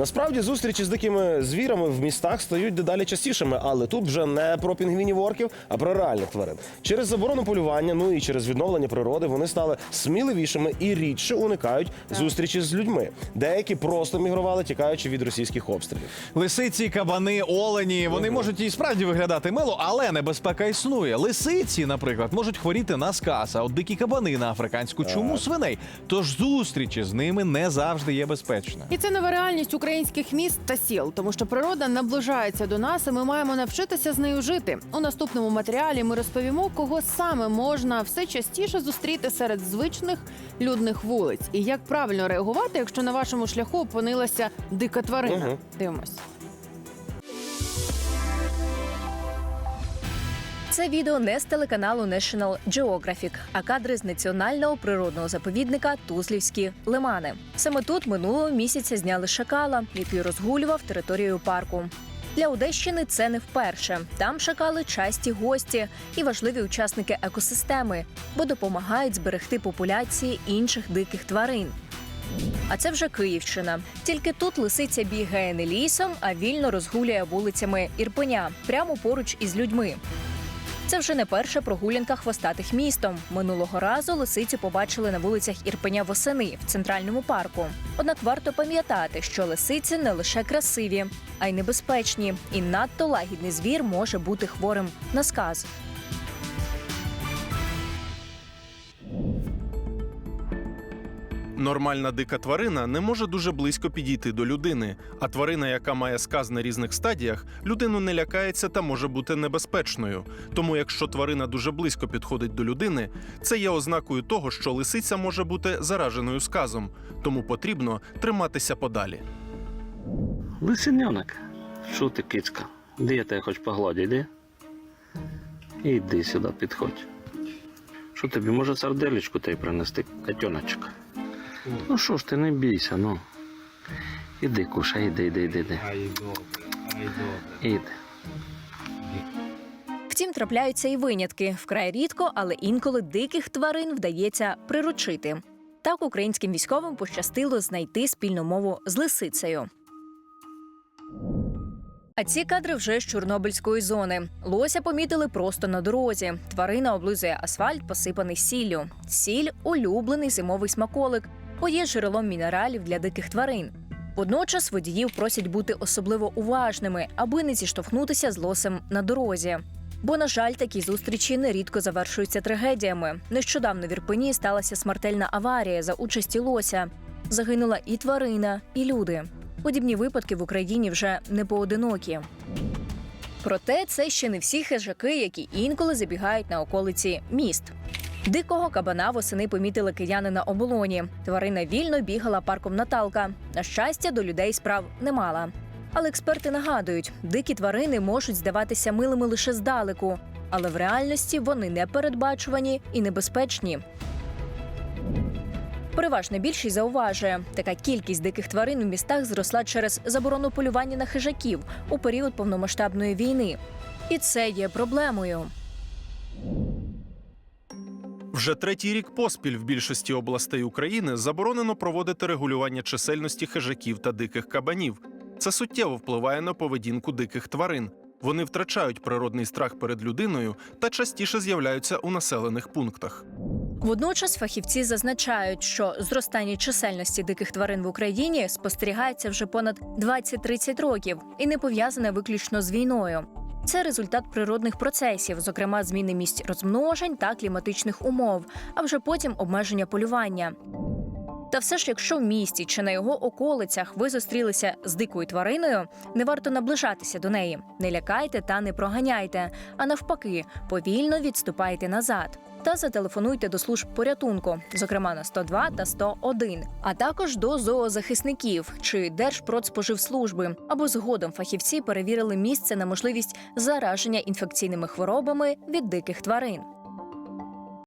Насправді зустрічі з дикими звірами в містах стають дедалі частішими, але тут вже не про пінгвінів орків, а про реальних тварин. Через заборону полювання, ну і через відновлення природи вони стали сміливішими і рідше уникають зустрічі з людьми. Деякі просто мігрували, тікаючи від російських обстрілів. Лисиці, кабани, олені. Вони можуть і справді виглядати мило, але небезпека існує. Лисиці, наприклад, можуть хворіти на сказ, а от дикі кабани на африканську чуму свиней. Тож зустрічі з ними не завжди є безпечними. І це нова реальність українських міст та сіл, тому що природа наближається до нас, і ми маємо навчитися з нею жити. У наступному матеріалі ми розповімо, кого саме можна все частіше зустріти серед звичних людних вулиць, і як правильно реагувати, якщо на вашому шляху опинилася дика тварина. Угу. Дивимось. Це відео не з телеканалу National Geographic, а кадри з національного природного заповідника Тузлівські лимани. Саме тут минулого місяця зняли шакала, який розгулював територію парку. Для Одещини це не вперше. Там шакали часті гості і важливі учасники екосистеми, бо допомагають зберегти популяції інших диких тварин. А це вже Київщина. Тільки тут лисиця бігає не лісом, а вільно розгулює вулицями Ірпеня, прямо поруч із людьми. Це вже не перша прогулянка хвостатих містом. Минулого разу лисицю побачили на вулицях Ірпеня восени в центральному парку. Однак варто пам'ятати, що лисиці не лише красиві, а й небезпечні, і надто лагідний звір може бути хворим на сказ. Нормальна дика тварина не може дуже близько підійти до людини, а тварина, яка має сказ на різних стадіях, людину не лякається та може бути небезпечною. Тому, якщо тварина дуже близько підходить до людини, це є ознакою того, що лисиця може бути зараженою сказом, тому потрібно триматися подалі. Лисенянок. Що ти, кицька? Де я тебе хоч погладю, йди? Іди сюди, підходь. Що тобі, може, сарделечку тебе принести, котеночок? Ну що ж ти, не бійся, ну. Іди, кушай, іди, іди, іди, іди. Іди. Втім, трапляються і винятки вкрай рідко, але інколи диких тварин вдається приручити. Так українським військовим пощастило знайти спільну мову з лисицею. А ці кадри вже з Чорнобильської зони. Лося помітили просто на дорозі. Тварина облизує асфальт, посипаний сіллю. Сіль улюблений зимовий смаколик, бо є джерелом мінералів для диких тварин. Водночас водіїв просять бути особливо уважними, аби не зіштовхнутися з лосем на дорозі. Бо, на жаль, такі зустрічі нерідко завершуються трагедіями. Нещодавно в Ірпені сталася смертельна аварія за участі лося. Загинула і тварина, і люди. Подібні випадки в Україні вже не поодинокі. Проте це ще не всі хижаки, які інколи забігають на околиці міст. Дикого кабана восени помітили кияни на оболоні. Тварина вільно бігала парком Наталка. На щастя, до людей справ не мала. Але експерти нагадують, дикі тварини можуть здаватися милими лише здалеку, але в реальності вони непередбачувані і небезпечні. Переважна більшість зауважує, така кількість диких тварин у містах зросла через заборону полювання на хижаків у період повномасштабної війни. І це є проблемою. Вже третій рік поспіль в більшості областей України заборонено проводити регулювання чисельності хижаків та диких кабанів. Це суттєво впливає на поведінку диких тварин. Вони втрачають природний страх перед людиною та частіше з'являються у населених пунктах. Водночас фахівці зазначають, що зростання чисельності диких тварин в Україні спостерігається вже понад 20-30 років і не пов'язане виключно з війною. Це результат природних процесів, зокрема зміни місць розмножень та кліматичних умов, а вже потім обмеження полювання. Та все ж, якщо в місті чи на його околицях ви зустрілися з дикою твариною, не варто наближатися до неї. Не лякайте та не проганяйте, а навпаки, повільно відступайте назад. Та зателефонуйте до служб порятунку, зокрема на 102 та 101, а також до зоозахисників чи Держпродспоживслужби, або згодом фахівці перевірили місце на можливість зараження інфекційними хворобами від диких тварин.